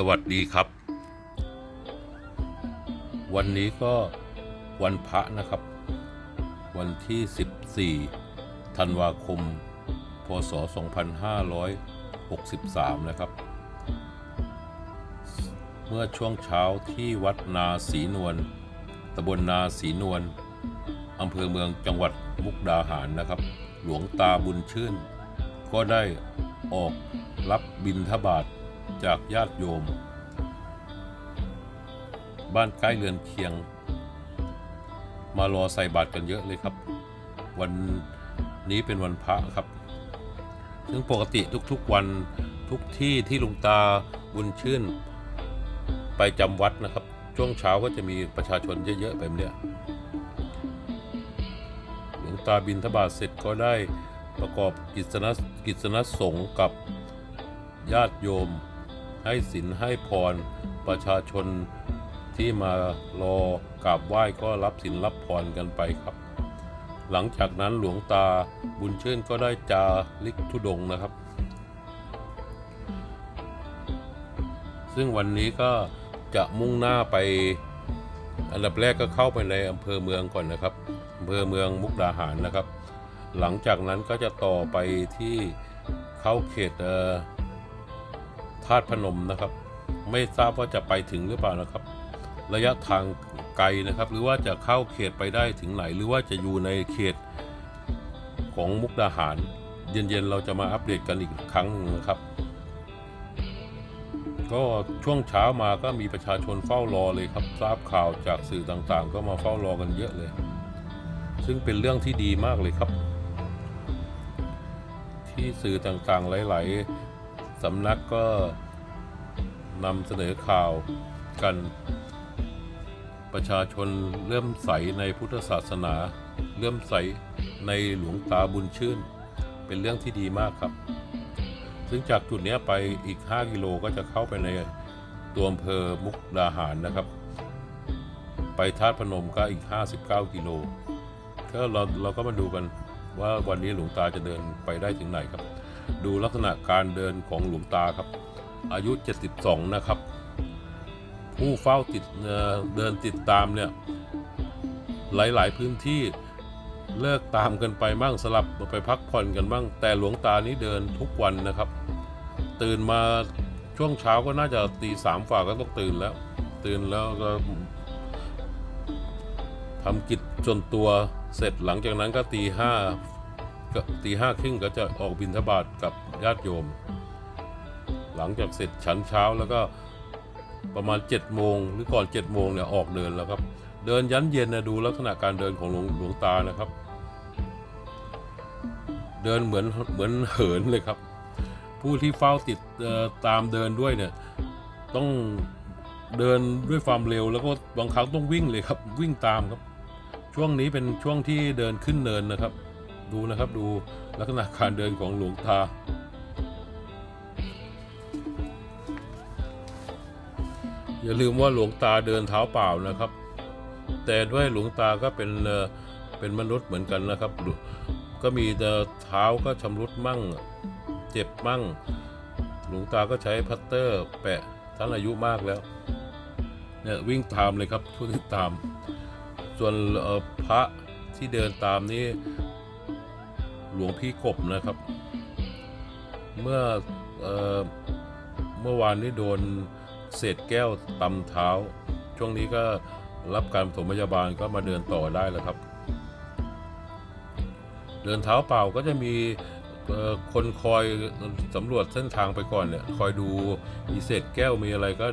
สวัสดีครับ วันนี้ก็วันพระนะครับ วันที่ 14 ธันวาคม พศ 2563 นะครับ เมื่อช่วงเช้าที่วัดนาศรีนวลตำบลนาศรีนวลอำเภอเมืองจังหวัดมุกดาหารนะครับ หลวงตาบุญชื่น ก็ได้ออกรับบิณฑบาต จากญาติโยม บ้านใกล้เรือนเคียง มารอใส่บาตรกันเยอะเลยครับ วันนี้เป็นวันพระครับ ซึ่งปกติทุกๆวันทุกที่ที่หลุงตาบุญชื่น ไปจำวัดนะครับ ช่วงเช้าก็จะมีประชาชนเยอะๆแบบเนี้ยหลวงตาบินทบาทเสร็จก็ได้ประกอบกิจนกิจนสงฆ์กับญาติโยม ให้ศีลให้พร ประชาชนที่มารอกราบไหว้ก็รับศีลรับพรกันไปครับ หลังจากนั้นหลวงตาบุญเชื่นก็ได้จาริกธุดงนะครับ ซึ่งวันนี้ก็จะมุ่งหน้าไปอันดับแรกก็เข้าไปในอำเภอเมืองก่อนนะครับอำเภอเมืองมุกดาหารนะครับ หลังจากนั้นก็จะต่อไปที่เข้าเขตเอ่อ ธาตุพนมนะครับ ไม่ทราบว่าจะไปถึงหรือเปล่านะครับ ระยะทางไกลนะครับ หรือว่าจะเข้าเขตไปได้ถึงไหน หรือว่าจะอยู่ในเขตของมุกดาหาร เย็นๆเราจะมาอัปเดตกันอีกครั้งนึงนะครับ ก็ช่วงเช้ามาก็มีประชาชนเฝ้ารอเลยครับ ทราบข่าวจากสื่อต่างๆ ก็มาเฝ้ารอกันเยอะเลย ซึ่งเป็นเรื่องที่ดีมากเลยครับ ที่สื่อต่างๆหลาย ๆ สำนักก็นำเสนอข่าวกัน ประชาชนเริ่มใสในพุทธศาสนา เริ่มใสในหลวงตาบุญชื่น เป็นเรื่องที่ดีมากครับ ซึ่งจากจุดนี้ไปอีก 5 กิโลก็จะเข้าไปในตัวอำเภอมุกดาหารนะครับ ไปธาตพนมก็อีก 59 กิโลก็เราเราก็มาดูกันว่าวันนี้หลวงตาจะเดินไปได้ถึงไหนครับ ดูลักษณะการเดินของหลวงตาครับ อายุ 72 นะครับ ผู้เฝ้าติดเเดินติดตามเนี่ยหลายๆพื้นที่เลิกตามกันไปบ้างสลับไปพักผ่อนกันบ้าง แต่หลวงตานี้เดินทุกวันนะครับ ตื่นมาช่วงเช้าก็น่าจะตีสามฝ่าก็ต้องตื่นแล้ว ตื่นแล้วก็ทำกิจจนตัวเสร็จหลังจากนั้นก็ตีห้า ก็ตีห้าครึ่งก็จะออกบิณฑบาตกับญาติโยม หลังจากเสร็จฉันเช้าแล้วก็ประมาณ7จ็ดโมงหรือก่อน7จ็ดโมงเนี่ยออกเดินแล้วครับ เดินยันเย็นนะดูลักษณะการเดินของหลวงหลวงตานะครับ เดินเหมือนเหมือนเหินเลยครับ ผู้ที่เฝ้าติดตามเดินด้วยเนี่ยต้องเดินด้วยความเร็วแล้วก็บางครั้งต้องวิ่งเลยครับวิ่งตามครับ ช่วงนี้เป็นช่วงที่เดินขึ้นเนินนะครับ ดูนะครับดูลักษณะการเดินของหลวงตา อย่าลืมว่าหลวงตาเดินเท้าเปล่านะครับ แต่ด้วยหลวงตาก็เป็นเป็นมนุษย์เหมือนกันนะครับ ก็มีแต่เท้าก็ชำรุดมั่ง เจ็บมั่ง หลวงตาก็ใช้พัตเตอร์แปะท่านอายุมากแล้วเนี่ยวิ่งตามเลยครับทุกที่ตาม ส่วนพระที่เดินตามนี่ หลวงพี่กบนะครับ เมื่อเออเมื่อวานนี้โดนเศษแก้วตำเท้า ช่วงนี้ก็รับการปฐมพยาบาลก็มาเดินต่อได้แล้วครับ เดินเท้าเปล่าก็จะมีคนคอยสำรวจเส้นทางไปก่อนเนี่ย คอยดูมีเศษแก้วมีอะไรก็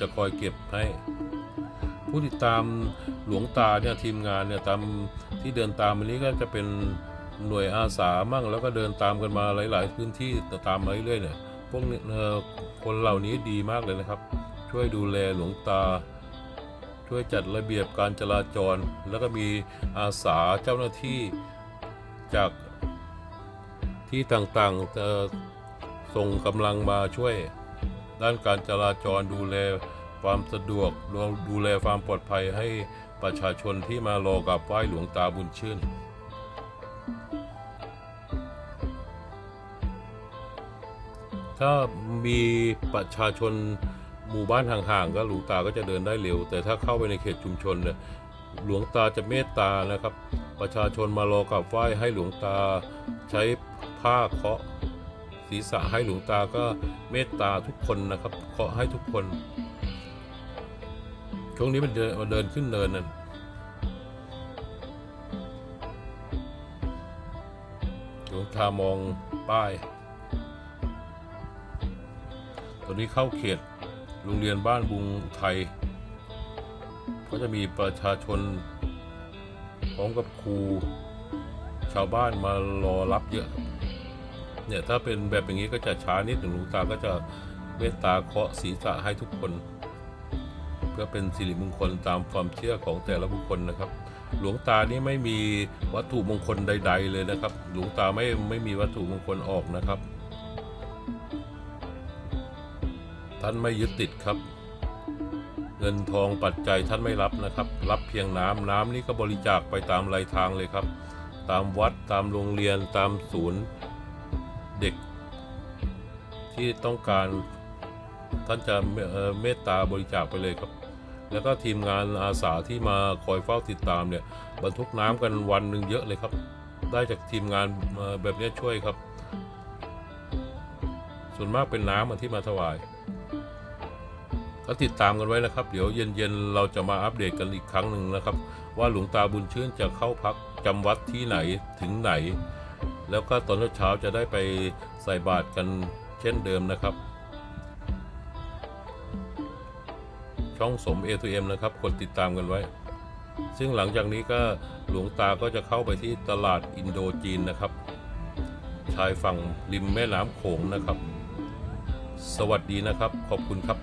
จะคอยเก็บให้ ผู้ติดตามหลวงตาเนี่ยทีมงานเนี่ยตามที่เดินตามวันนี้ก็จะเป็น หน่วยอาสามั่งแล้วก็เดินตามกันมาหลาย ๆ พื้นที่ตามมาเรื่อยๆเนี่ยพวกเอ่อคนเหล่านี้ดีมากเลยนะครับ ช่วยดูแลหลวงตา ช่วยจัดระเบียบการจราจร แล้วก็มีอาสาเจ้าหน้าที่จากที่ต่างๆจะส่งกำลังมาช่วยด้านการจราจรดูแลความสะดวกดูแลความปลอดภัยให้ประชาชนที่มารอกับไหว้หลวงตาบุญชื่น ถ้ามีประชาชนหมู่บ้านห่างๆก็หลวงตาก็จะเดินได้เร็ว แต่ถ้าเข้าไปในเขตชุมชนเนี่ยหลวงตาจะเมตตานะครับ ประชาชนมารอกราบไหว้ให้หลวงตาใช้ผ้าเคาะศีรษะให้หลวงตาก็เมตตาทุกคนนะครับเคาะให้ทุกคนช่วงนี้มันเดินเดินขึ้นเนินนั่นหลวงตามองป้าย อนนี้เข้าเขตโรงเรียนบ้านบุงไทย ก็จะมีประชาชน พร้อมกับครูชาวบ้านมารอรับเยอะเนี่ยถ้าเป็นแบบอย่างนี้ก็จะช้านิดหนึ่งหลวงตาก็จะเมตตาเคาะศีรษะให้ทุกคน เพื่อเป็นสิริมงคลตามความเชื่อของแต่ละบุคคลนะครับ หลวงตานี่ไม่มีวัตถุมงคลใด ๆ เลยนะครับ หลวงตาไม่ไม่มีวัตถุมงคลออกนะครับ ท่านไม่ยึดติดครับ เงินทองปัจจัยท่านไม่รับนะครับ รับเพียงน้ำน้ำนี่ก็บริจาคไปตามรายทางเลยครับ ตามวัดตามโรงเรียนตามศูนย์เด็ก ที่ต้องการท่านจะเเมตตาบริจาคไปเลยครับแล้วก็ทีมงานอาสาที่มาคอยเฝ้าติดตามเนี่ยบรรทุกน้ำกันวันหนึ่งเยอะเลยครับ ได้จากทีมงานแบบนี้ช่วยครับ ส่วนมากเป็นน้ำที่มาถวาย ก็ติดตามกันไว้นะครับ เดี๋ยวเย็นๆเราจะมาอัปเดตกันอีกครั้งหนึ่งนะครับ ว่าหลวงตาบุญชื่นจะเข้าพักจำวัดที่ไหนถึงไหน แล้วก็ตอนเช้าจะได้ไปใส่บาตรกันเช่นเดิมนะครับ ช่องสม A2M นะครับกดติดตามกันไว้ ซึ่งหลังจากนี้ก็หลวงตาก็จะเข้าไปที่ตลาดอินโดจีนนะครับ ชายฝั่งริมแม่น้ำโขงนะครับ สวัสดีนะครับ ขอบคุณครับ